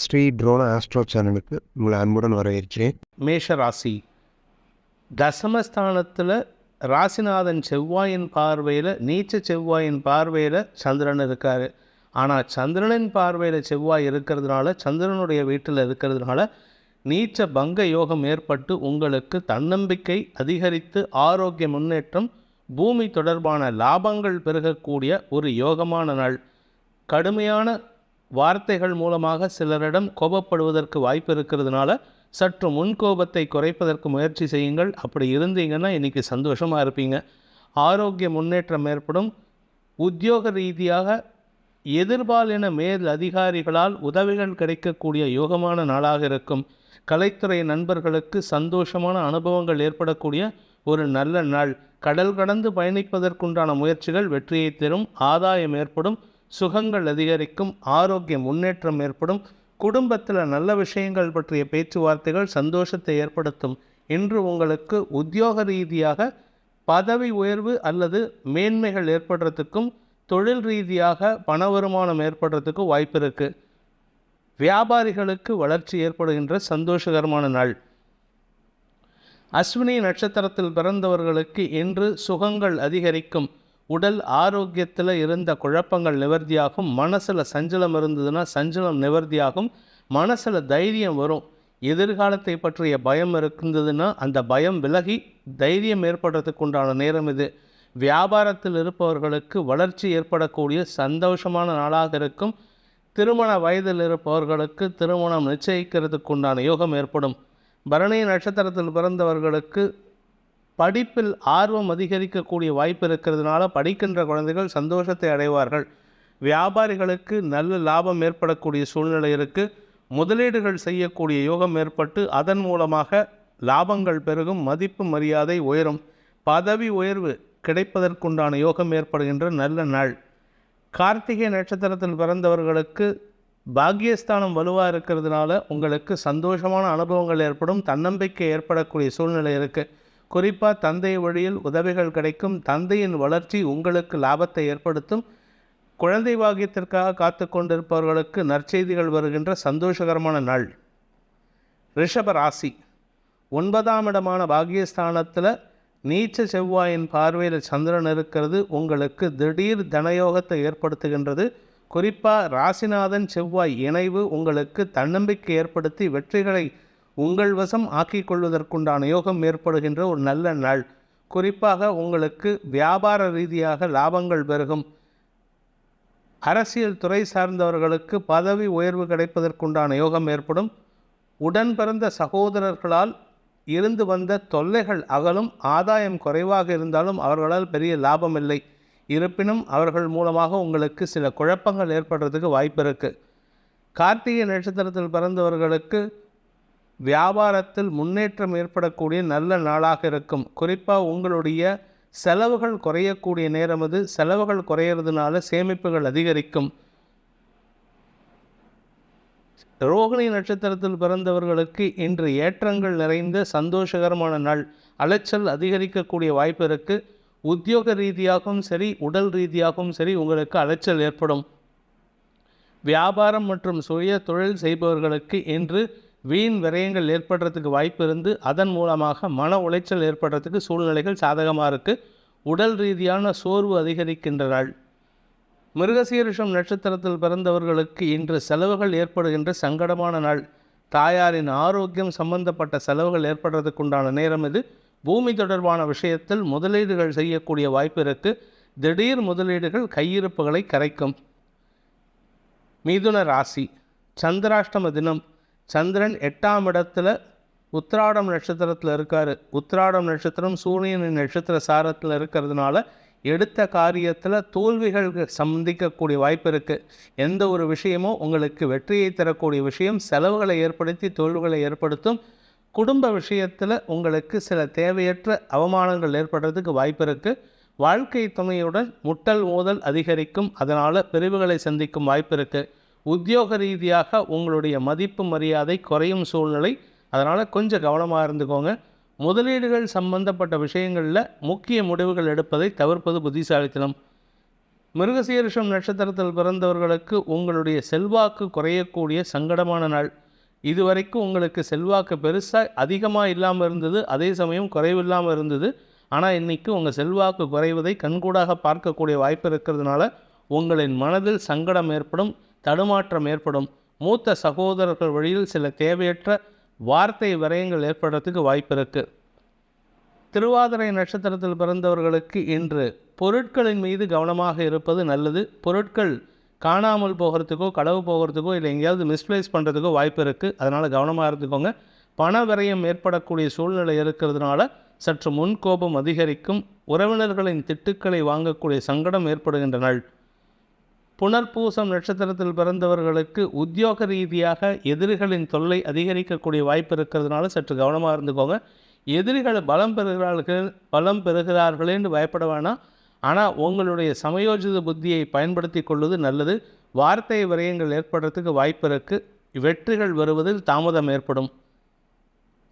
Sri ட்ரோன astro சேனலுக்கு உங்களை அன்புடன் வரவேற்கிறேன். மேஷ ராசி. தசமஸ்தானத்தில் ராசிநாதன் செவ்வாயின் பார்வையில் நீச்ச செவ்வாயின் பார்வையில் சந்திரன் இருக்கார். ஆனால் சந்திரனின் பார்வையில் செவ்வாய் இருக்கிறதுனால சந்திரனுடைய வீட்டில் இருக்கிறதுனால நீச்ச பங்க யோகம் ஏற்பட்டு உங்களுக்கு தன்னம்பிக்கை அதிகரித்து ஆரோக்கிய முன்னேற்றம் பூமி தொடர்பான லாபங்கள் பெருகக்கூடிய ஒரு யோகமான நாள். கடுமையான வார்த்தைகள் மூலமாக சிலரிடம் கோபப்படுவதற்கு வாய்ப்பு இருக்கிறதுனால சற்று முன்கோபத்தை குறைப்பதற்கு முயற்சி செய்யுங்கள். அப்படி இருந்தீங்கன்னா இன்றைக்கி சந்தோஷமாக இருப்பீங்க. ஆரோக்கிய முன்னேற்றம் ஏற்படும். உத்தியோக ரீதியாக எதிர்பாலின மேல் அதிகாரிகளால் உதவிகள் கிடைக்கக்கூடிய யோகமான நாளாக இருக்கும். கலைத்துறை நண்பர்களுக்கு சந்தோஷமான அனுபவங்கள் ஏற்படக்கூடிய ஒரு நல்ல நாள். கடல் கடந்து பயணிப்பதற்குண்டான முயற்சிகள் வெற்றியை தரும். ஆதாயம் ஏற்படும். சுகங்கள் அதிகரிக்கும் ஆரோக்கிய முன்னேற்றம் ஏற்படும் குடும்பத்தில் நல்ல விஷயங்கள் பற்றிய பேச்சுவார்த்தைகள் சந்தோஷத்தை ஏற்படுத்தும். இன்று உங்களுக்கு உத்தியோக ரீதியாக பதவி உயர்வு அல்லது மேன்மைகள் ஏற்படுறதுக்கும் தொழில் ரீதியாக பண வருமானம் ஏற்படுறதுக்கும் வாய்ப்பு இருக்குது வியாபாரிகளுக்கு வளர்ச்சி ஏற்படுகின்ற சந்தோஷகரமான நாள். அஸ்வினி நட்சத்திரத்தில் பிறந்தவர்களுக்கு இன்று சுகங்கள் அதிகரிக்கும். உடல் ஆரோக்கியத்தில் இருந்த குழப்பங்கள் நிவர்த்தியாகும் மனசில் சஞ்சலம் இருந்ததுன்னா சஞ்சலம் நிவர்த்தியாகும் மனசில் தைரியம் வரும். எதிர்காலத்தை பற்றிய பயம் இருந்ததுன்னா அந்த பயம் விலகி தைரியம் ஏற்படுறதுக்கு உண்டான நேரம் இது. வியாபாரத்தில் இருப்பவர்களுக்கு வளர்ச்சி ஏற்படக்கூடிய சந்தோஷமான நாளாக இருக்கும். திருமண வயதில் இருப்பவர்களுக்கு திருமணம் நிச்சயிக்கிறதுக்கு உண்டான யோகம் ஏற்படும். பரணி நட்சத்திரத்தில் பிறந்தவர்களுக்கு படிப்பில் ஆர்வம் அதிகரிக்கக்கூடிய வாய்ப்பு இருக்கிறதுனால படிக்கின்ற குழந்தைகள் சந்தோஷத்தை அடைவார்கள். வியாபாரிகளுக்கு நல்ல லாபம் ஏற்படக்கூடிய சூழ்நிலை இருக்குது முதலீடுகள் செய்யக்கூடிய யோகம் ஏற்பட்டு அதன் மூலமாக லாபங்கள் பெருகும் மதிப்பு மரியாதை உயரும். பதவி உயர்வு கிடைப்பதற்குண்டான யோகம் ஏற்படுகின்ற நல்ல நாள். கார்த்திகை நட்சத்திரத்தில் பிறந்தவர்களுக்கு பாக்கியஸ்தானம் வலுவாக இருக்கிறதுனால உங்களுக்கு சந்தோஷமான அனுபவங்கள் ஏற்படும் தன்னம்பிக்கை ஏற்படக்கூடிய சூழ்நிலை இருக்குது குறிப்பாக தந்தை வழியில் உதவிகள் கிடைக்கும். தந்தையின் வளர்ச்சி உங்களுக்கு லாபத்தை ஏற்படுத்தும். குழந்தை பாகியத்திற்காக காத்து கொண்டிருப்பவர்களுக்கு நற்செய்திகள் வருகின்ற சந்தோஷகரமான நாள். ரிஷப ராசி. ஒன்பதாம் இடமான பாகியஸ்தானத்தில் நீச்ச செவ்வாயின் பார்வையில் சந்திரன் இருக்கிறது. உங்களுக்கு திடீர் தனயோகத்தை ஏற்படுத்துகின்றது. குறிப்பாக ராசிநாதன் செவ்வாய் இணைவு உங்களுக்கு தன்னம்பிக்கை ஏற்படுத்தி வெற்றிகளை உங்கள் வசம் ஆக்கிக் கொள்வதற்குண்டான யோகம் ஏற்படுகின்ற ஒரு நல்ல நாள். குறிப்பாக உங்களுக்கு வியாபார ரீதியாக லாபங்கள் பெருகும். அரசியல் துறை சார்ந்தவர்களுக்கு பதவி உயர்வு கிடைப்பதற்குண்டான யோகம் ஏற்படும். உடன் பிறந்த சகோதரர்களால் இருந்து வந்த தொல்லைகள் அகலும். ஆதாயம் குறைவாக இருந்தாலும் அவர்களால் பெரிய லாபம் இல்லை. இருப்பினும் அவர்கள் மூலமாக உங்களுக்கு சில குழப்பங்கள் ஏற்படுறதுக்கு வாய்ப்பு இருக்குது கார்த்திகை நட்சத்திரத்தில் பிறந்தவர்களுக்கு வியாபாரத்தில் முன்னேற்றம் ஏற்படக்கூடிய நல்ல நாளாக இருக்கும். குறிப்பாக உங்களுடைய செலவுகள் குறையக்கூடிய நேரம் அது. செலவுகள் குறையிறதுனால சேமிப்புகள் அதிகரிக்கும். ரோகிணி நட்சத்திரத்தில் பிறந்தவர்களுக்கு இன்று ஏற்றங்கள் நிறைந்த சந்தோஷகரமான நாள். அலைச்சல் அதிகரிக்கக்கூடிய வாய்ப்பு இருக்குது உத்தியோக ரீதியாகவும் சரி உடல் ரீதியாகவும் சரி உங்களுக்கு அலைச்சல் ஏற்படும். வியாபாரம் மற்றும் சுய தொழில் செய்பவர்களுக்கு இன்று வீண் விரயங்கள் ஏற்படுறதுக்கு வாய்ப்பு இருந்து அதன் மூலமாக மன உளைச்சல் ஏற்படுறதுக்கு சூழ்நிலைகள் சாதகமாக இருக்குது உடல் ரீதியான சோர்வு அதிகரிக்கின்ற நாள் மிருகசீரிஷம் நட்சத்திரத்தில் பிறந்தவர்களுக்கு இன்று செலவுகள் ஏற்படுகின்ற சங்கடமான நாள். தாயாரின் ஆரோக்கியம் சம்பந்தப்பட்ட செலவுகள் ஏற்படுறதுக்குண்டான நேரம் இது. பூமி தொடர்பான விஷயத்தில் முதலீடுகள் செய்யக்கூடிய வாய்ப்பு இருக்குது திடீர் முதலீடுகள் கையிருப்புகளை கரைக்கும். மிதுன ராசி. சந்திராஷ்டம தினம். சந்திரன் எட்டாம் இடத்துல உத்திராடம் நட்சத்திரத்தில் இருக்கார். உத்திராடம் நட்சத்திரம் சூரியனின் நட்சத்திர சாரத்தில் இருக்கிறதுனால எடுத்த காரியத்தில் தோல்விகள் சந்திக்கக்கூடிய வாய்ப்பு இருக்குது எந்த ஒரு விஷயமோ உங்களுக்கு வெற்றியை தரக்கூடிய விஷயம் செலவுகளை ஏற்படுத்தி தோல்விகளை ஏற்படுத்தும் குடும்ப விஷயத்தில் உங்களுக்கு சில தேவையற்ற அவமானங்கள் ஏற்படுறதுக்கு வாய்ப்பு இருக்குது வாழ்க்கை துணையுடன் முட்டல் மோதல் அதிகரிக்கும். அதனால் பிரிவுகளை சந்திக்கும் வாய்ப்பு இருக்குது உத்தியோக ரீதியாக உங்களுடைய மதிப்பு மரியாதை குறையும் சூழ்நிலை. அதனால் கொஞ்சம் கவனமாக இருந்துக்கோங்க. முதலீடுகள் சம்பந்தப்பட்ட விஷயங்களில் முக்கிய முடிவுகள் எடுப்பதை தவிர்ப்பது புத்திசாலித்தனம். மிருகசீரிஷம் நட்சத்திரத்தில் பிறந்தவர்களுக்கு உங்களுடைய செல்வாக்கு குறையக்கூடிய சங்கடமான நாள். இதுவரைக்கும் உங்களுக்கு செல்வாக்கு பெருசாக அதிகமாக இல்லாமல் இருந்தது. அதே சமயம் குறைவில்லாமல் இருந்தது. ஆனால் இன்றைக்கி உங்கள் செல்வாக்கு குறைவதை கண்கூடாக பார்க்கக்கூடிய வாய்ப்பு இருக்கிறதுனால உங்களின் மனதில் சங்கடம் ஏற்படும். தடுமாற்றம் ஏற்படும். மூத்த சகோதரர்கள் வழியில் சில தேவையற்ற வார்த்தை விரயங்கள் ஏற்படுறதுக்கு வாய்ப்பு இருக்குது திருவாதிரை நட்சத்திரத்தில் பிறந்தவர்களுக்கு இன்று பொருட்களின் மீது கவனமாக இருப்பது நல்லது. பொருட்கள் காணாமல் போகிறதுக்கோ களவு போகிறதுக்கோ இல்லை எங்கேயாவது மிஸ்பிளேஸ் பண்ணுறதுக்கோ வாய்ப்பு இருக்குது அதனால் கவனமாக இருந்துக்கோங்க. பண விரயம் ஏற்படக்கூடிய சூழ்நிலை இருக்கிறதுனால சற்று முன்கோபம் அதிகரிக்கும். உறவினர்களின் திட்டுக்களை வாங்கக்கூடிய சங்கடம் ஏற்படுகின்ற நாள் புனர்பூசம் நட்சத்திரத்தில் பிறந்தவர்களுக்கு உத்தியோக ரீதியாக எதிரிகளின் தொல்லை அதிகரிக்கக்கூடிய வாய்ப்பு இருக்கிறதுனால சற்று கவனமாக இருந்துக்கோங்க. எதிரிகள் பலம் பெறுகிறார்கள் பலம் பெறுகிறார்களேன்னு பயப்பட வேணாம். ஆனால் உங்களுடைய சமயோஜித புத்தியை பயன்படுத்தி கொள்வது நல்லது. வார்த்தை விரயங்கள் ஏற்படுறதுக்கு வாய்ப்பு இருக்குது வெற்றிகள் வருவதில் தாமதம் ஏற்படும்.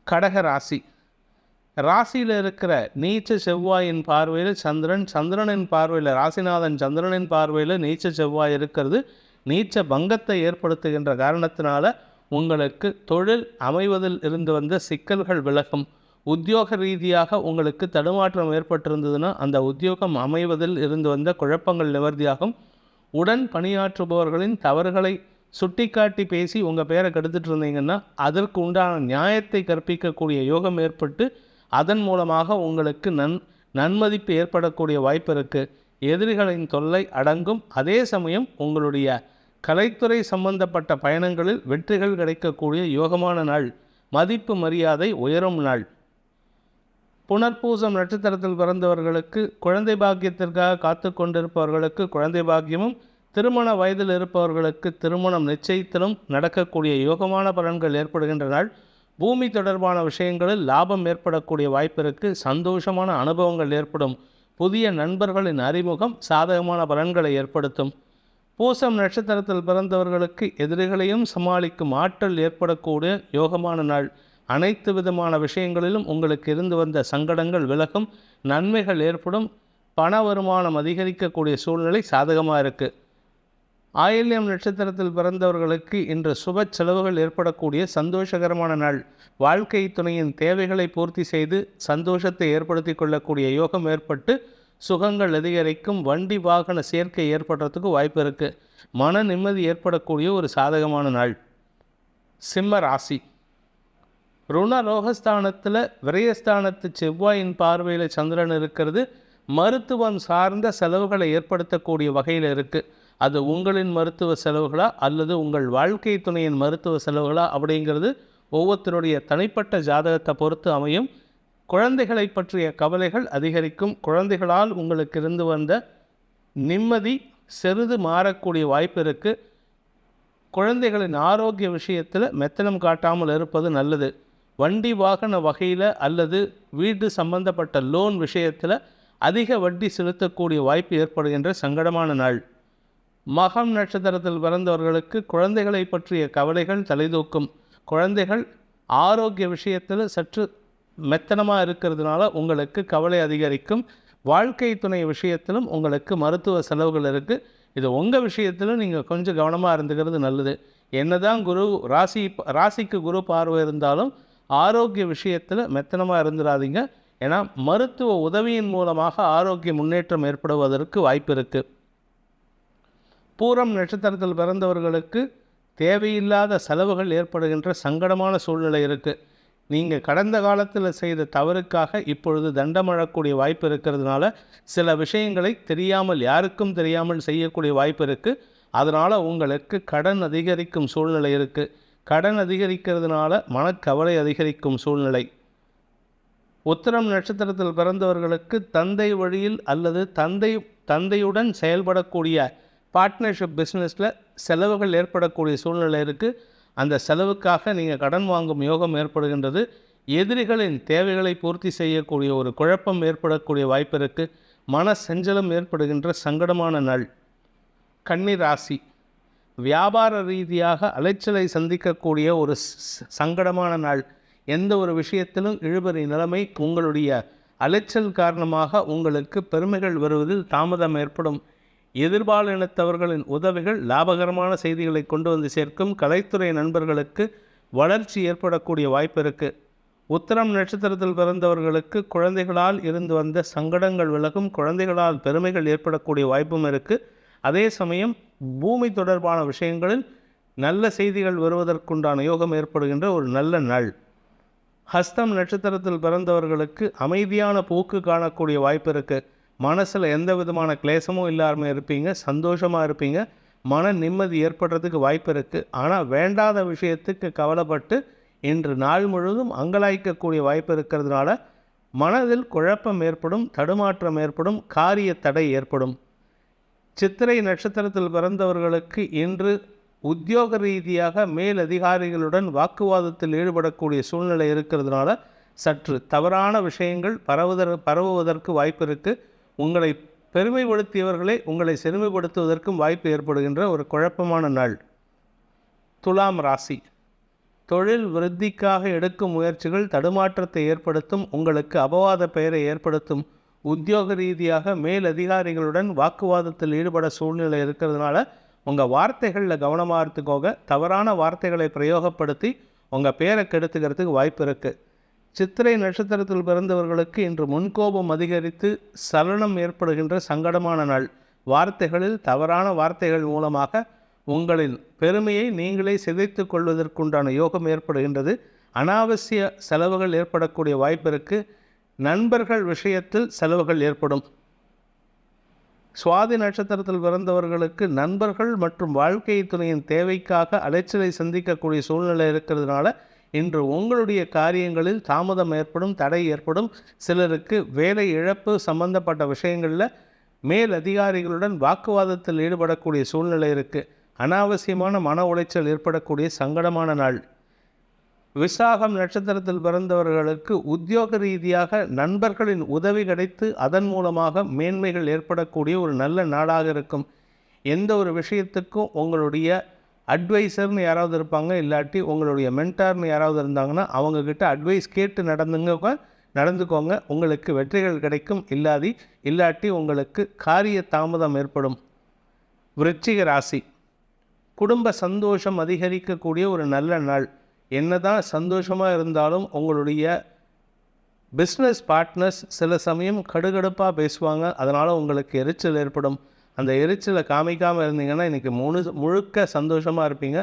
கடக ராசி. ராசியில் இருக்கிற நீச்ச செவ்வாயின் பார்வையில் சந்திரன் சந்திரனின் பார்வையில் ராசிநாதன் சந்திரனின் பார்வையில் நீச்ச செவ்வாய் இருக்கிறது. நீச்ச பங்கத்தை ஏற்படுத்துகின்ற காரணத்தினால உங்களுக்கு தொழில் அமைவதில் இருந்து வந்த சிக்கல்கள் விலகும். உத்தியோக ரீதியாக உங்களுக்கு தடுமாற்றம் ஏற்பட்டிருந்ததுன்னா அந்த உத்தியோகம் அமைவதில் இருந்து வந்த குழப்பங்கள் நிவர்த்தியாகும். உடன் பணியாற்றுபவர்களின் தவறுகளை சுட்டிக்காட்டி பேசி உங்கள் பேரை கெடுத்துட்டு இருந்தீங்கன்னா அதற்கு உண்டான நியாயத்தை கற்பிக்கக்கூடிய யோகம் ஏற்பட்டு அதன் மூலமாக உங்களுக்கு நன் நன்மதிப்பு ஏற்படக்கூடிய வாய்ப்பு இருக்குது எதிரிகளின் தொல்லை அடங்கும். அதே சமயம் உங்களுடைய கலைத்துறை சம்பந்தப்பட்ட பயணங்களில் வெற்றிகள் கிடைக்கக்கூடிய யோகமான நாள். மதிப்பு மரியாதை உயரும் நாள். புனர்பூசம் நட்சத்திரத்தில் பிறந்தவர்களுக்கு குழந்தை பாக்கியத்திற்காக காத்து கொண்டிருப்பவர்களுக்கு குழந்தை பாக்கியமும் திருமண வயதில் இருப்பவர்களுக்கு திருமணம் நிச்சயத்திலும் நடக்கக்கூடிய யோகமான பலன்கள் ஏற்படுகின்ற நாள். பூமி தொடர்பான விஷயங்களில் லாபம் ஏற்படக்கூடிய வாய்ப்பிற்கு சந்தோஷமான அனுபவங்கள் ஏற்படும். புதிய நண்பர்களின் அறிமுகம் சாதகமான பலன்களை ஏற்படுத்தும். பூசம் நட்சத்திரத்தில் பிறந்தவர்களுக்கு எதிரிகளையும் சமாளிக்கும் ஆற்றல் ஏற்படக்கூடிய யோகமான நாள். அனைத்து விதமான விஷயங்களிலும் உங்களுக்கு இருந்து வந்த சங்கடங்கள் விலகும் நன்மைகள் ஏற்படும். பண வருமானம் அதிகரிக்கக்கூடிய சூழ்நிலை சாதகமாக இருக்குது ஆயில்யம் நட்சத்திரத்தில் பிறந்தவர்களுக்கு இன்று சுப செலவுகள் ஏற்படக்கூடிய சந்தோஷகரமான நாள். வாழ்க்கை துணையின் தேவைகளை பூர்த்தி செய்து சந்தோஷத்தை ஏற்படுத்தி கொள்ளக்கூடிய யோகம் ஏற்பட்டு சுகங்கள் அதிகரிக்கும் வண்டி வாகன சேர்க்கை ஏற்படுறதுக்கு வாய்ப்பு இருக்குது மன நிம்மதி ஏற்படக்கூடிய ஒரு சாதகமான நாள். சிம்ம ராசி. ருண ரோகஸ்தானத்தில் விரயஸ்தானத்து செவ்வாயின் பார்வையில் சந்திரன் இருக்கிறது. மருத்துவம் சார்ந்த செலவுகளை ஏற்படுத்தக்கூடிய வகையில் இருக்குது அது உங்களின் மருத்துவ செலவுகளா அல்லது உங்கள் வாழ்க்கை துணையின் மருத்துவ செலவுகளா அப்படிங்கிறது ஒவ்வொருத்தருடைய தனிப்பட்ட ஜாதகத்தை பொறுத்து அமையும். குழந்தைகளை பற்றிய கவலைகள் அதிகரிக்கும். குழந்தைகளால் உங்களுக்கு இருந்து வந்த நிம்மதி சிறிது மாறக்கூடிய வாய்ப்பு இருக்குது குழந்தைகளின் ஆரோக்கிய விஷயத்தில் மெத்தனம் காட்டாமல் இருப்பது நல்லது. வண்டி வாகன வகையில் அல்லது வீடு சம்பந்தப்பட்ட லோன் விஷயத்தில் அதிக வட்டி செலுத்தக்கூடிய வாய்ப்பு ஏற்படுகின்ற சங்கடமான நாள். மகம் நட்சத்திரத்தில் பிறந்தவர்களுக்கு குழந்தைகளை பற்றிய கவலைகள் தலைதூக்கும். குழந்தைகள் ஆரோக்கிய விஷயத்தில் சற்று மெத்தனமாக இருக்கிறதுனால உங்களுக்கு கவலை அதிகரிக்கும். வாழ்க்கை துணை விஷயத்திலும் உங்களுக்கு மருத்துவ செலவுகள் இருக்குது இது உங்கள் விஷயத்திலும் நீங்கள் கொஞ்சம் கவனமாக இருந்துக்கிறது நல்லது. என்னதான் குரு ராசி ராசிக்கு குரு பார்வை இருந்தாலும் ஆரோக்கிய விஷயத்தில் மெத்தனமாக இருந்துடாதீங்க ஏன்னா மருத்துவ உதவியின் மூலமாக ஆரோக்கிய முன்னேற்றம் ஏற்படுவதற்கு வாய்ப்பு இருக்குது பூரம் நட்சத்திரத்தில் பிறந்தவர்களுக்கு தேவையில்லாத செலவுகள் ஏற்படுகின்ற சங்கடமான சூழ்நிலை இருக்குது நீங்கள் கடந்த காலத்தில் செய்த தவறுக்காக இப்பொழுது தண்டமழக்கூடிய வாய்ப்பு இருக்கிறதுனால சில விஷயங்களை தெரியாமல் யாருக்கும் தெரியாமல் செய்யக்கூடிய வாய்ப்பு இருக்குது அதனால் உங்களுக்கு கடன் அதிகரிக்கும் சூழ்நிலை இருக்குது கடன் அதிகரிக்கிறதுனால மனக்கவலை அதிகரிக்கும் சூழ்நிலை. உத்தரம் நட்சத்திரத்தில் பிறந்தவர்களுக்கு தந்தை வழியில் அல்லது தந்தை தந்தையுடன் செயல்படக்கூடிய பார்ட்னர்ஷிப் பிஸ்னஸில் செலவுகள் ஏற்படக்கூடிய சூழ்நிலை இருக்குது அந்த செலவுக்காக நீங்கள் கடன் வாங்கும் யோகம் ஏற்படுகின்றது. எதிரிகளின் தேவைகளை பூர்த்தி செய்யக்கூடிய ஒரு குழப்பம் ஏற்படக்கூடிய வாய்ப்பு இருக்குது மன செஞ்சலம் ஏற்படுகின்ற சங்கடமான நாள். கன்னி ராசி. வியாபார ரீதியாக அலைச்சலை சந்திக்கக்கூடிய ஒரு சங்கடமான நாள். எந்த ஒரு விஷயத்திலும் இழுபறி நிலைமை உங்களுடைய அலைச்சல் காரணமாக உங்களுக்கு பெருமைகள் வருவதில் தாமதம் ஏற்படும். எதிர்பாலினத்தவர்களின் உதவிகள் லாபகரமான செய்திகளை கொண்டு வந்து சேர்க்கும் கலைத்துறை நண்பர்களுக்கு வளர்ச்சி ஏற்படக்கூடிய வாய்ப்பு இருக்குது உத்தரம் நட்சத்திரத்தில் பிறந்தவர்களுக்கு குழந்தைகளால் இருந்து வந்த சங்கடங்கள் விலகும் குழந்தைகளால் பெருமைகள் ஏற்படக்கூடிய வாய்ப்பும் இருக்குது அதே சமயம் பூமி தொடர்பான விஷயங்களில் நல்ல செய்திகள் வருவதற்குண்டான யோகம் ஏற்படுகின்ற ஒரு நல்ல நாள். ஹஸ்தம் நட்சத்திரத்தில் பிறந்தவர்களுக்கு அமைதியான போக்கு காணக்கூடிய வாய்ப்பு இருக்குது மனசில் எந்த விதமான கிளேசமும் இல்லாமல் இருப்பீங்க சந்தோஷமாக இருப்பீங்க. மன நிம்மதி ஏற்படுறதுக்கு வாய்ப்பு இருக்குது ஆனால் வேண்டாத விஷயத்துக்கு கவலைப்பட்டு இன்று நாள் முழுவதும் அங்கலாய்க்கக்கூடிய வாய்ப்பு இருக்கிறதுனால மனதில் குழப்பம் ஏற்படும் தடுமாற்றம் ஏற்படும் காரிய தடை ஏற்படும். சித்திரை நட்சத்திரத்தில் பிறந்தவர்களுக்கு இன்று உத்தியோக ரீதியாக மேலதிகாரிகளுடன் வாக்குவாதத்தில் ஈடுபடக்கூடிய சூழ்நிலை இருக்கிறதுனால சற்று தவறான விஷயங்கள் பரவுதற் பரவுவதற்கு வாய்ப்பு இருக்குது உங்களை பெருமைப்படுத்தியவர்களே உங்களை செருமைப்படுத்துவதற்கும் வாய்ப்பு ஏற்படுகின்ற ஒரு குழப்பமான நாள். துலாம் ராசி. தொழில் விருத்திக்காக எடுக்கும் முயற்சிகள் தடுமாற்றத்தை ஏற்படுத்தும் உங்களுக்கு அபவாத பெயரை ஏற்படுத்தும். உத்தியோக ரீதியாக மேலதிகாரிகளுடன் வாக்குவாதத்தில் ஈடுபட சூழ்நிலை இருக்கிறதுனால உங்கள் வார்த்தைகளில் கவனமாக இருந்துக்கோங்க. தவறான வார்த்தைகளை பிரயோகப்படுத்தி உங்கள் பேரை கெடுத்துக்கிறதுக்கு வாய்ப்பு இருக்குது சித்திரை நட்சத்திரத்தில் பிறந்தவர்களுக்கு இன்று முன்கோபம் அதிகரித்து சலனம் ஏற்படுகின்ற சங்கடமான நாள். வார்த்தைகளில் தவறான வார்த்தைகள் மூலமாக உங்களின் பெருமையை நீங்களே சிதைத்து கொள்வதற்குண்டான யோகம் ஏற்படுகின்றது. அனாவசிய செலவுகள் ஏற்படக்கூடிய வாய்ப்பிற்கு நண்பர்கள் விஷயத்தில் செலவுகள் ஏற்படும். சுவாதி நட்சத்திரத்தில் பிறந்தவர்களுக்கு நண்பர்கள் மற்றும் வாழ்க்கை துணையின் தேவைக்காக அலைச்சலை சந்திக்கக்கூடிய சூழ்நிலை இருக்கிறதுனால இன்று உங்களுடைய காரியங்களில் தாமதம் ஏற்படும் தடை ஏற்படும். சிலருக்கு வேலை இழப்பு சம்பந்தப்பட்ட விஷயங்களில் மேல் அதிகாரிகளுடன் வாக்குவாதத்தில் ஈடுபடக்கூடிய சூழ்நிலை இருக்குது அனாவசியமான மன உளைச்சல் ஏற்படக்கூடிய சங்கடமான நாள். விசாகம் நட்சத்திரத்தில் பிறந்தவர்களுக்கு உத்தியோக ரீதியாக நண்பர்களின் உதவி கிடைத்து அதன் மூலமாக மேன்மைகள் ஏற்படக்கூடிய ஒரு நல்ல நாளாக இருக்கும். எந்த ஒரு விஷயத்துக்கும் உங்களுடைய அட்வைசர்னு யாராவது இருப்பாங்க இல்லாட்டி உங்களுடைய மென்டார்னு யாராவது இருந்தாங்கன்னா அவங்கக்கிட்ட அட்வைஸ் கேட்டு நடந்துங்க நடந்துக்கோங்க. உங்களுக்கு வெற்றிகள் கிடைக்கும் இல்லாதி இல்லாட்டி உங்களுக்கு காரிய தாமதம் ஏற்படும். விருச்சிக ராசி. குடும்ப சந்தோஷம் அதிகரிக்கக்கூடிய ஒரு நல்ல நாள். என்னதான் சந்தோஷமாக இருந்தாலும் உங்களுடைய பிஸ்னஸ் பார்ட்னர்ஸ் சில சமயம் கடுகடுப்பாக பேசுவாங்க அதனால் உங்களுக்கு எரிச்சல் ஏற்படும். அந்த எரிச்சலை காமிக்காமல் இருந்தீங்கன்னா இன்றைக்கி முழு முழுக்க சந்தோஷமாக இருப்பீங்க.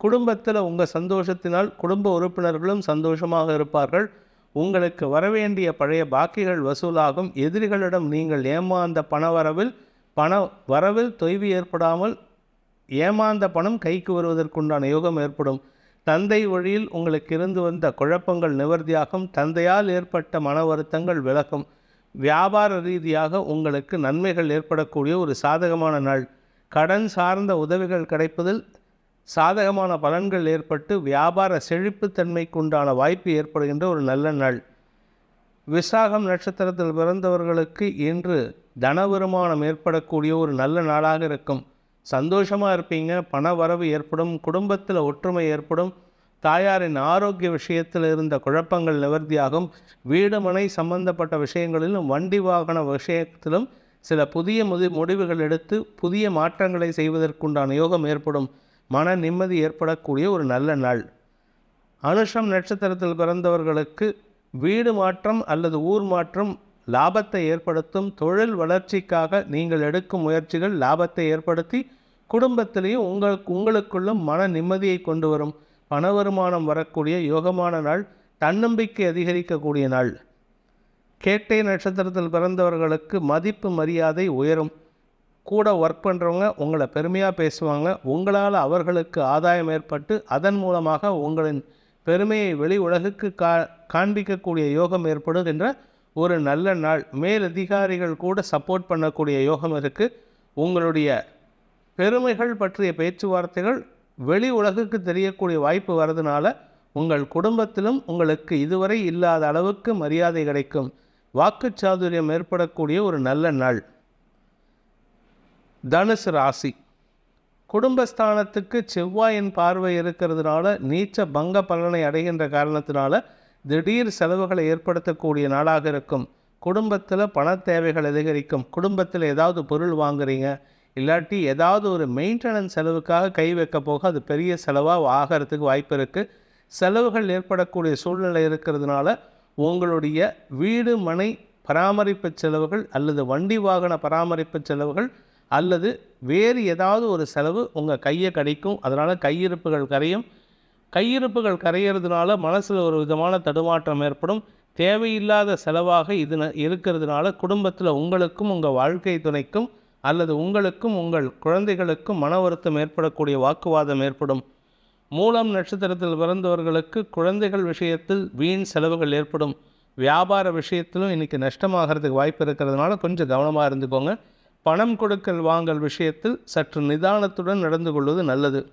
குடும்பத்தில் உங்கள் சந்தோஷத்தினால் குடும்ப உறுப்பினர்களும் சந்தோஷமாக இருப்பார்கள். உங்களுக்கு வரவேண்டிய பழைய பாக்கிகள் வசூலாகும். எதிரிகளிடம் நீங்கள் ஏமாந்த பண வரவில் பண வரவில் தொய்வு ஏற்படாமல் ஏமாந்த பணம் கைக்கு வருவதற்குண்டான யோகம் ஏற்படும். தந்தை வழியில் உங்களுக்கு இருந்து வந்த குழப்பங்கள் நிவர்த்தியாகும். தந்தையால் ஏற்பட்ட மன வருத்தங்கள் விலகும். வியாபார ரீதியாக உங்களுக்கு நன்மைகள் ஏற்படக்கூடிய ஒரு சாதகமான நாள். கடன் சார்ந்த உதவிகள் கிடைப்பதில் சாதகமான பலன்கள் ஏற்பட்டு வியாபார செழிப்புத்தன்மைக்குண்டான வாய்ப்பு ஏற்படுகின்ற ஒரு நல்ல நாள். விசாகம் நட்சத்திரத்தில் பிறந்தவர்களுக்கு இன்று தன வருமானம் ஏற்படக்கூடிய ஒரு நல்ல நாளாக இருக்கும். சந்தோஷமாக இருப்பீங்க பண வரவு ஏற்படும் குடும்பத்தில் ஒற்றுமை ஏற்படும் தாயாரின் ஆரோக்கிய விஷயத்தில் இருந்த குழப்பங்கள் நிவர்த்தியாகும். வீடு மனை சம்பந்தப்பட்ட விஷயங்களிலும் வண்டி வாகன விஷயத்திலும் சில புதிய முதி முடிவுகள் எடுத்து புதிய மாற்றங்களை செய்வதற்குண்டான யோகம் ஏற்படும். மன நிம்மதி ஏற்படக்கூடிய ஒரு நல்ல நாள். அனுஷம் நட்சத்திரத்தில் பிறந்தவர்களுக்கு வீடு மாற்றம் அல்லது ஊர் மாற்றம் லாபத்தை ஏற்படுத்தும். தொழில் வளர்ச்சிக்காக நீங்கள் எடுக்கும் முயற்சிகள் லாபத்தை ஏற்படுத்தி குடும்பத்திலேயும் உங்களுக்கு உங்களுக்குள்ளும் மன நிம்மதியை கொண்டு வரும். பண வருமானம் வரக்கூடிய யோகமான நாள் தன்னம்பிக்கை அதிகரிக்கக்கூடிய நாள். கேட்டை நட்சத்திரத்தில் பிறந்தவர்களுக்கு மதிப்பு மரியாதை உயரும். கூட ஒர்க் பண்ணுறவங்க உங்களை பெருமையாக பேசுவாங்க. உங்களால் அவர்களுக்கு ஆதாயம் ஏற்பட்டு அதன் மூலமாக உங்களின் பெருமையை வெளி உலகுக்கு கா காண்பிக்கக்கூடிய யோகம் ஏற்படுகின்ற ஒரு நல்ல நாள். மேலதிகாரிகள் கூட சப்போர்ட் பண்ணக்கூடிய யோகம் இருக்குது உங்களுடைய பெருமைகள் பற்றிய பேச்சுவார்த்தைகள் வெளி உலகுக்கு தெரியக்கூடிய வாய்ப்பு வரதுனால உங்கள் குடும்பத்திலும் உங்களுக்கு இதுவரை இல்லாத அளவுக்கு மரியாதை கிடைக்கும். வாக்குச்சாதுரியம் ஏற்படக்கூடிய ஒரு நல்ல நாள். தனுசு ராசி. குடும்பஸ்தானத்துக்கு செவ்வாயின் பார்வை இருக்கிறதுனால நீச்ச பங்க பலனை அடைகின்ற காரணத்தினால திடீர் செலவுகளை ஏற்படுத்தக்கூடிய நாளாக இருக்கும். குடும்பத்தில் பண தேவைகள் அதிகரிக்கும். குடும்பத்தில் ஏதாவது பொருள் வாங்குறீங்க. இல்லாட்டி ஏதாவது ஒரு மெயின்டெனன்ஸ் செலவுக்காக கை வைக்க போக அது பெரிய செலவாக ஆகிறதுக்கு வாய்ப்பு இருக்குது செலவுகள் ஏற்படக்கூடிய சூழ்நிலை இருக்கிறதுனால உங்களுடைய வீடு மனை பராமரிப்பு செலவுகள் அல்லது வண்டி வாகன பராமரிப்பு செலவுகள் அல்லது வேறு ஏதாவது ஒரு செலவு உங்கள் கையை கடிக்கும். அதனால் கையிருப்புகள் கரையும். கையிருப்புகள் கரையிறதுனால மனசில் ஒரு விதமான தடுமாற்றம் ஏற்படும். தேவையில்லாத செலவாக இது இருக்கிறதுனால குடும்பத்தில் உங்களுக்கும் உங்கள் வாழ்க்கை துணைக்கும் அல்லது உங்களுக்கும் உங்கள் குழந்தைகளுக்கும் மன வருத்தம் ஏற்படக்கூடிய வாக்குவாதம் ஏற்படும். மூலம் நட்சத்திரத்தில் பிறந்தவர்களுக்கு குழந்தைகள் விஷயத்தில் வீண் செலவுகள் ஏற்படும். வியாபார விஷயத்திலும் இன்றைக்கி நஷ்டமாகிறதுக்கு வாய்ப்பு இருக்கிறதுனால கொஞ்சம் கவனமாக இருந்துக்கோங்க. பணம் கொடுக்கல் வாங்கல் விஷயத்தில் சற்று நிதானத்துடன் நடந்து கொள்வது நல்லது.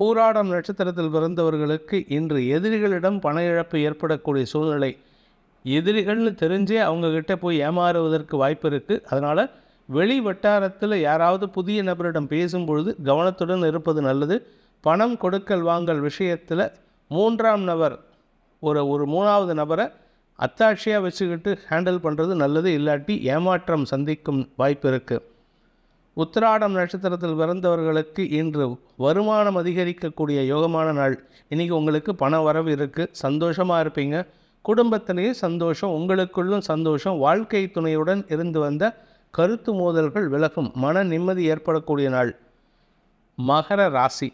பூராடம் நட்சத்திரத்தில் பிறந்தவர்களுக்கு இன்று எதிரிகளிடம் பண இழப்பு ஏற்படக்கூடிய சூழ்நிலை. எதிரிகள்னு தெரிஞ்சே அவங்கக்கிட்ட போய் ஏமாறுவதற்கு வாய்ப்பு இருக்குது அதனால் வெளி வட்டாரத்தில் யாராவது புதிய நபரிடம் பேசும்பொழுது கவனத்துடன் இருப்பது நல்லது. பணம் கொடுக்கல் வாங்கல் விஷயத்தில் மூன்றாம் நபர் ஒரு ஒரு மூணாவது நபரை அத்தாட்சியாக வச்சுக்கிட்டு ஹேண்டில் பண்ணுறது நல்லது. இல்லாட்டி ஏமாற்றம் சந்திக்கும் வாய்ப்பு இருக்குது உத்திராடம் நட்சத்திரத்தில் பிறந்தவர்களுக்கு இன்று வருமானம் அதிகரிக்கக்கூடிய யோகமான நாள். இன்றைக்கி உங்களுக்கு பண வரவு இருக்குது சந்தோஷமாக இருப்பீங்க. குடும்பத்திலேயே சந்தோஷம் உங்களுக்குள்ளும் சந்தோஷம் வாழ்க்கை துணையுடன் இருந்து வந்த கருத்து மோதல்கள் விலகும். மன நிம்மதி ஏற்படக்கூடிய நாள். மகர ராசி.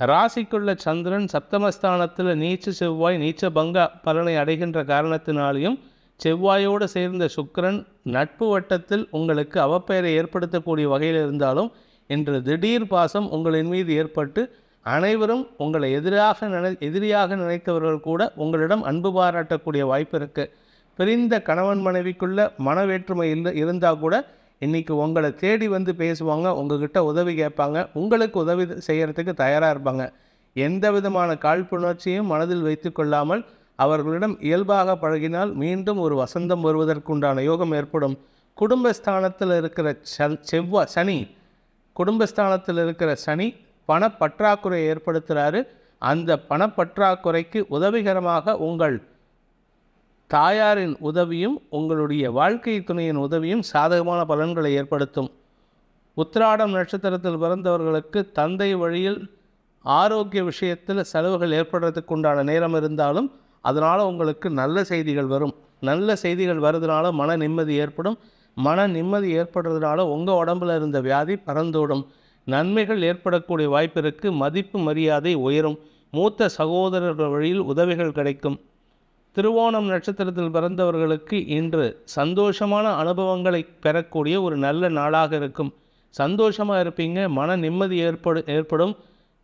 ராசிக்குள்ள சந்திரன் சப்தமஸ்தானத்தில் நீச்ச செவ்வாய் நீச்ச பங்க பலனை அடைகின்ற காரணத்தினாலையும் செவ்வாயோடு சேர்ந்த சுக்கரன் நட்பு வட்டத்தில் உங்களுக்கு அவப்பெயரை ஏற்படுத்தக்கூடிய வகையில் இருந்தாலும் இன்று திடீர் பாசம் உங்களின் மீது ஏற்பட்டு அனைவரும் உங்களை எதிராக நினை எதிரியாக நினைத்தவர்கள் கூட உங்களிடம் அன்பு பாராட்டக்கூடிய வாய்ப்பு இருக்குது பிரிந்த கணவன் மனைவிக்குள்ள மனவேற்றுமை இல்லை இருந்தால் கூட இன்றைக்கி உங்களை தேடி வந்து பேசுவாங்க உங்ககிட்ட உதவி கேட்பாங்க உங்களுக்கு உதவி செய்கிறதுக்கு தயாராக இருப்பாங்க. எந்த விதமான காழ்ப்புணர்ச்சியும் மனதில் வைத்து கொள்ளாமல் அவர்களிடம் இயல்பாக பழகினால் மீண்டும் ஒரு வசந்தம் வருவதற்குண்டான யோகம் ஏற்படும். குடும்பஸ்தானத்தில் இருக்கிற செவ்வாய் சனி குடும்பஸ்தானத்தில் இருக்கிற சனி பணப்பற்றாக்குறை ஏற்படுத்துகிறாரு அந்த பணப்பற்றாக்குறைக்கு உதவிகரமாக உங்கள் தாயாரின் உதவியும் உங்களுடைய வாழ்க்கை துணையின் உதவியும் சாதகமான பலன்களை ஏற்படுத்தும். உத்திராடம் நட்சத்திரத்தில் பிறந்தவர்களுக்கு தந்தை வழியில் ஆரோக்கிய விஷயத்தில் செலவுகள் ஏற்படுறதுக்கு உண்டான நேரம் இருந்தாலும் அதனால் உங்களுக்கு நல்ல செய்திகள் வரும். நல்ல செய்திகள் வர்றதுனால மன நிம்மதி ஏற்படும். மன நிம்மதி ஏற்படுறதுனால உங்கள் உடம்புல இருந்த வியாதி பறந்தோடும் நன்மைகள் ஏற்படக்கூடிய வாய்ப்பிற்கு மதிப்பு மரியாதை உயரும். மூத்த சகோதரர்கள் வழியில் உதவிகள் கிடைக்கும். திருவோணம் நட்சத்திரத்தில் பிறந்தவர்களுக்கு இன்று சந்தோஷமான அனுபவங்களை பெறக்கூடிய ஒரு நல்ல நாளாக இருக்கும். சந்தோஷமாக இருப்பீங்க மன நிம்மதி ஏற்படு ஏற்படும்.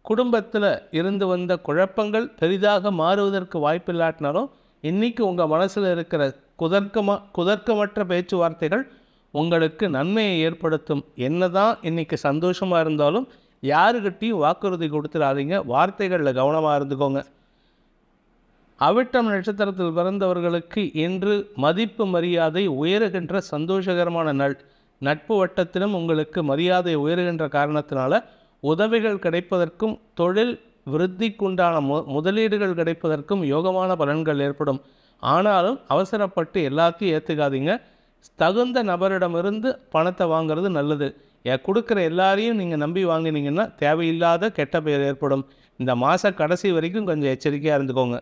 குடும்பத்தில் இருந்து வந்த குழப்பங்கள் பெரிதாக மாறுவதற்கு வாய்ப்பில்லாட்டினாலும் இன்றைக்கி உங்கள் மனசில் இருக்கிற குதர்க்கமாக குதர்க்கமற்ற பேச்சுவார்த்தைகள் உங்களுக்கு நன்மையை ஏற்படுத்தும். என்னதான் இன்னைக்கு சந்தோஷமாக இருந்தாலும் யாருக்கிட்டையும் வாக்குறுதி கொடுத்துடாதீங்க. வார்த்தைகளில் கவனமாக இருந்துக்கோங்க. அவிட்டம் நட்சத்திரத்தில் பிறந்தவர்களுக்கு இன்று மதிப்பு மரியாதை உயருகின்ற சந்தோஷகரமான நாள். நட்பு வட்டத்திலும் உங்களுக்கு மரியாதை உயருகின்ற காரணத்தினால உதவிகள் கிடைப்பதற்கும் தொழில் விருத்திக்குண்டான மு முதலீடுகள் கிடைப்பதற்கும் யோகமான பலன்கள் ஏற்படும். ஆனாலும் அவசரப்பட்டு எல்லாத்தையும் ஏற்றுக்காதீங்க தகுந்த நபரிடமிருந்து பணத்தை வாங்குறது நல்லது. எ- கொடுக்குற எல்லாரையும் நீங்கள் நம்பி வாங்கினீங்கன்னா தேவையில்லாத கெட்ட பெயர் ஏற்படும். இந்த மாத கடைசி வரைக்கும் கொஞ்சம் எச்சரிக்கையாக இருந்துக்கோங்க.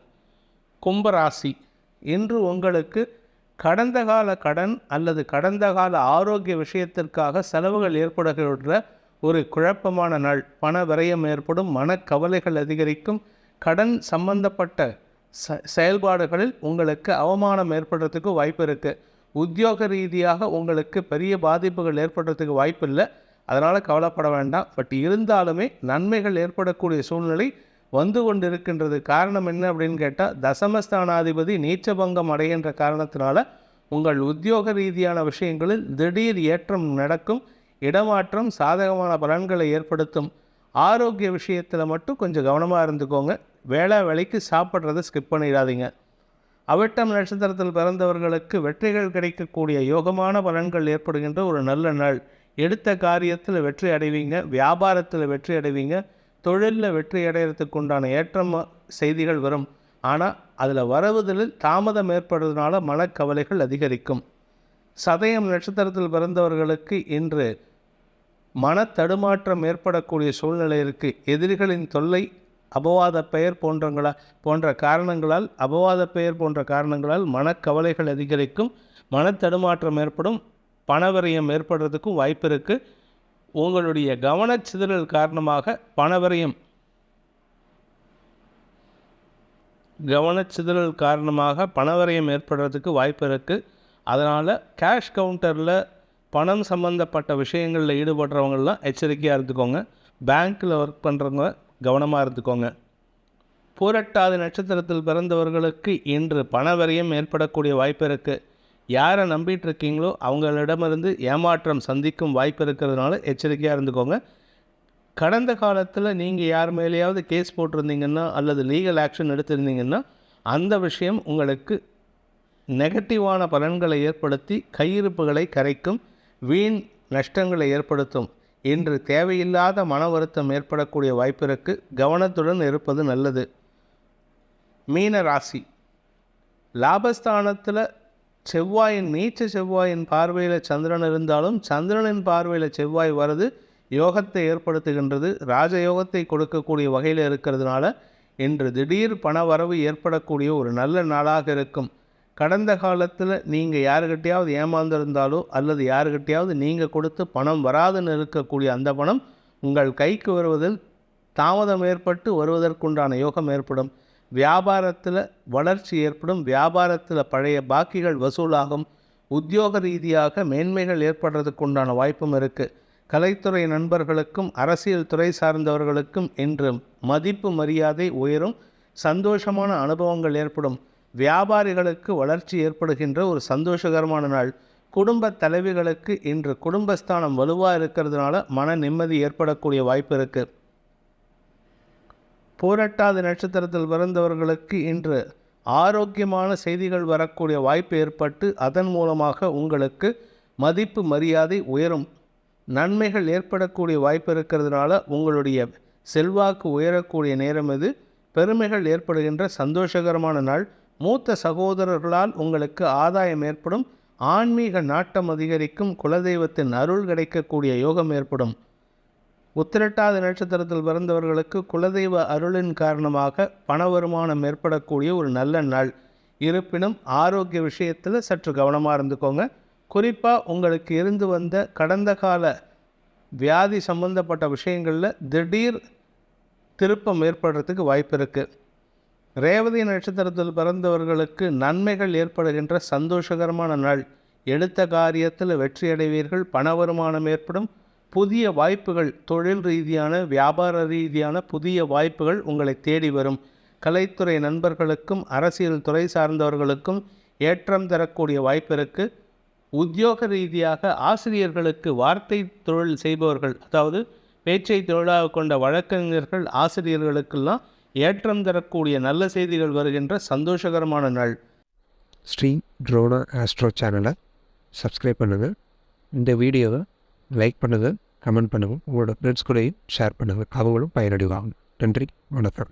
கும்பராசி இன்று உங்களுக்கு கடந்த கால கடன் அல்லது கடந்த கால ஆரோக்கிய விஷயத்திற்காக செலவுகள் ஏற்படுகின்ற ஒரு குழப்பமான நாள். பண விரயம் ஏற்படும் மனக்கவலைகள் அதிகரிக்கும். கடன் சம்பந்தப்பட்ட ச செயல்பாடுகளில் உங்களுக்கு அவமானம் ஏற்படுறதுக்கு வாய்ப்பு இருக்குது உத்தியோக ரீதியாக உங்களுக்கு பெரிய பாதிப்புகள் ஏற்படுறதுக்கு வாய்ப்பு இல்லை அதனால் கவலைப்பட வேண்டாம். பட் இருந்தாலுமே நன்மைகள் ஏற்படக்கூடிய சூழ்நிலை வந்து கொண்டிருக்கின்றது. காரணம் என்ன அப்படின்னு கேட்டால் தசமஸ்தானாதிபதி நீச்சபங்கம் அடைகின்ற காரணத்தினால உங்கள் உத்தியோக ரீதியான விஷயங்களில் திடீர் ஏற்றம் நடக்கும். இடமாற்றம் சாதகமான பலன்களை ஏற்படுத்தும். ஆரோக்கிய விஷயத்தில் மட்டும் கொஞ்சம் கவனமாக இருந்துக்கோங்க. வேளா வேலைக்கு சாப்பிட்றதை ஸ்கிப் பண்ணிடாதீங்க. அவிட்டம் நட்சத்திரத்தில் பிறந்தவர்களுக்கு வெற்றிகள் கிடைக்கக்கூடிய யோகமான பலன்கள் ஏற்படுகின்ற ஒரு நல்ல நாள். எடுத்த காரியத்தில் வெற்றி அடைவீங்க வியாபாரத்தில் வெற்றி அடைவீங்க தொழிலில் வெற்றி அடைகிறதுக்கு உண்டான ஏற்றம் செய்திகள் வரும். ஆனால் அதில் வரவுதலில் தாமதம் ஏற்படுறதுனால மனக்கவலைகள் அதிகரிக்கும். சதயம் நட்சத்திரத்தில் பிறந்தவர்களுக்கு இன்று மன தடுமாற்றம் ஏற்படக்கூடிய சூழ்நிலை இருக்குது எதிரிகளின் தொல்லை அபவாத பெயர் போன்றங்களா போன்ற காரணங்களால் அபவாத பெயர் போன்ற காரணங்களால் மனக்கவலைகள் அதிகரிக்கும் மன தடுமாற்றம் ஏற்படும் பணவரியம் ஏற்படுறதுக்கும் வாய்ப்பு இருக்குது உங்களுடைய கவனச்சிதறல் காரணமாக பணவரியம் கவனச்சிதறல் காரணமாக பணவரியம் ஏற்படுறதுக்கு வாய்ப்பு இருக்குது அதனால் கேஷ் கவுண்டரில் பணம் சம்மந்தப்பட்ட விஷயங்களில் ஈடுபடுறவங்கள்லாம் எச்சரிக்கையாக இருந்துக்கோங்க. பேங்க்கில் ஒர்க் பண்ணுறவங்க கவனமாக இருந்துக்கோங்க. பூரட்டாதி நட்சத்திரத்தில் பிறந்தவர்களுக்கு இன்று பணவரையும் ஏற்படக்கூடிய வாய்ப்பு இருக்குது யாரை நம்பிட்டு இருக்கீங்களோ அவங்களிடமிருந்து ஏமாற்றம் சந்திக்கும் வாய்ப்பு இருக்கிறதுனால எச்சரிக்கையாக இருந்துக்கோங்க. கடந்த காலத்தில் நீங்கள் யார் மேலேயாவது கேஸ் போட்டிருந்தீங்கன்னா அல்லது லீகல் ஆக்ஷன் எடுத்திருந்தீங்கன்னா அந்த விஷயம் உங்களுக்கு நெகட்டிவான பலன்களை ஏற்படுத்தி கையிருப்புகளை கரைக்கும் வீண் நஷ்டங்களை ஏற்படுத்தும். இன்று தேவையில்லாத மன வருத்தம் ஏற்படக்கூடிய வாய்ப்பிற்கு கவனத்துடன் இருப்பது நல்லது. மீன ராசி. லாபஸ்தானத்தில் செவ்வாயின் நீச்ச செவ்வாயின் பார்வையில் சந்திரன் இருந்தாலும் சந்திரனின் பார்வையில் செவ்வாய் வருது யோகத்தை ஏற்படுத்துகின்றது. ராஜயோகத்தை கொடுக்கக்கூடிய வகையில் இருக்கிறதுனால இன்று திடீர் பண வரவு ஏற்படக்கூடிய ஒரு நல்ல நாளாக இருக்கும். கடந்த காலத்தில் நீங்கள் யாருக்கிட்டையாவது ஏமாந்திருந்தாலோ அல்லது யாருக்கிட்டையாவது நீங்கள் கொடுத்து பணம் வராதுன்னு இருக்கக்கூடிய அந்த பணம் உங்கள் கைக்கு வருவதில் தாமதம் ஏற்பட்டு வருவதற்குண்டான யோகம் ஏற்படும். வியாபாரத்தில் வளர்ச்சி ஏற்படும். வியாபாரத்தில் பழைய பாக்கிகள் வசூலாகும். உத்தியோக ரீதியாக மேன்மைகள் ஏற்படுறதுக்குண்டான வாய்ப்பும் இருக்குது கலைத்துறை நண்பர்களுக்கும் அரசியல் துறை சார்ந்தவர்களுக்கும் இன்று மதிப்பு மரியாதை உயரும். சந்தோஷமான அனுபவங்கள் ஏற்படும். வியாபாரிகளுக்கு வளர்ச்சி ஏற்படுகின்ற ஒரு சந்தோஷகரமான நாள். குடும்ப தலைவிகளுக்கு இன்று குடும்பஸ்தானம் வலுவாக இருக்கிறதுனால மன நிம்மதி ஏற்படக்கூடிய வாய்ப்பு இருக்குது போரட்டாத நட்சத்திரத்தில் பிறந்தவர்களுக்கு இன்று ஆரோக்கியமான செய்திகள் வரக்கூடிய வாய்ப்பு ஏற்பட்டு அதன் மூலமாக உங்களுக்கு மதிப்பு மரியாதை உயரும். நன்மைகள் ஏற்படக்கூடிய வாய்ப்பு இருக்கிறதுனால உங்களுடைய செல்வாக்கு உயரக்கூடிய நேரம் இது. பெருமைகள் ஏற்படுகின்ற சந்தோஷகரமான நாள். மூத்த சகோதரர்களால் உங்களுக்கு ஆதாயம் ஏற்படும். ஆன்மீக நாட்டம் அதிகரிக்கும். குலதெய்வத்தின் அருள் கிடைக்கக்கூடிய யோகம் ஏற்படும். உத்திரட்டாத நட்சத்திரத்தில் பிறந்தவர்களுக்கு குலதெய்வ அருளின் காரணமாக பண வருமானம் ஏற்படக்கூடிய ஒரு நல்ல நாள். இருப்பினும் ஆரோக்கிய விஷயத்தில் சற்று கவனமாக இருந்துக்கோங்க. குறிப்பாக உங்களுக்கு இருந்து வந்த கடந்த கால வியாதி சம்பந்தப்பட்ட விஷயங்களில் திடீர் திருப்பம் ஏற்படுறதுக்கு வாய்ப்பு இருக்குது ரேவதி நட்சத்திரத்தில் பிறந்தவர்களுக்கு நன்மைகள் ஏற்படுகின்ற சந்தோஷகரமான நாள். எடுத்த காரியத்தில் வெற்றி அடைவீர்கள் பண வருமானம் ஏற்படும் புதிய வாய்ப்புகள் தொழில் ரீதியான வியாபார ரீதியான புதிய வாய்ப்புகள் உங்களை தேடி வரும். கலைத்துறை நண்பர்களுக்கும் அரசியல் துறை சார்ந்தவர்களுக்கும் ஏற்றம் தரக்கூடிய வாய்ப்பு இருக்குது உத்தியோக ரீதியாக ஆசிரியர்களுக்கு வார்த்தை தொழில் செய்பவர்கள் அதாவது பேச்சை தொழிலாக கொண்ட வழக்கறிஞர்கள் ஆசிரியர்களுக்கெல்லாம் ஏற்றம் தரக்கூடிய நல்ல செய்திகள் வருகின்ற சந்தோஷகரமான நாள். ஸ்ரீ ட்ரோனா ஆஸ்ட்ரோ சேனலை சப்ஸ்கிரைப் பண்ணுங்கள். இந்த வீடியோவை லைக் பண்ணுங்கள் கமெண்ட் பண்ணுங்கள் உங்களோட ஃப்ரெண்ட்ஸ் கூடயும் ஷேர் பண்ணுங்கள். அவங்களும் பயனடைவாங்க. நன்றி வணக்கம்.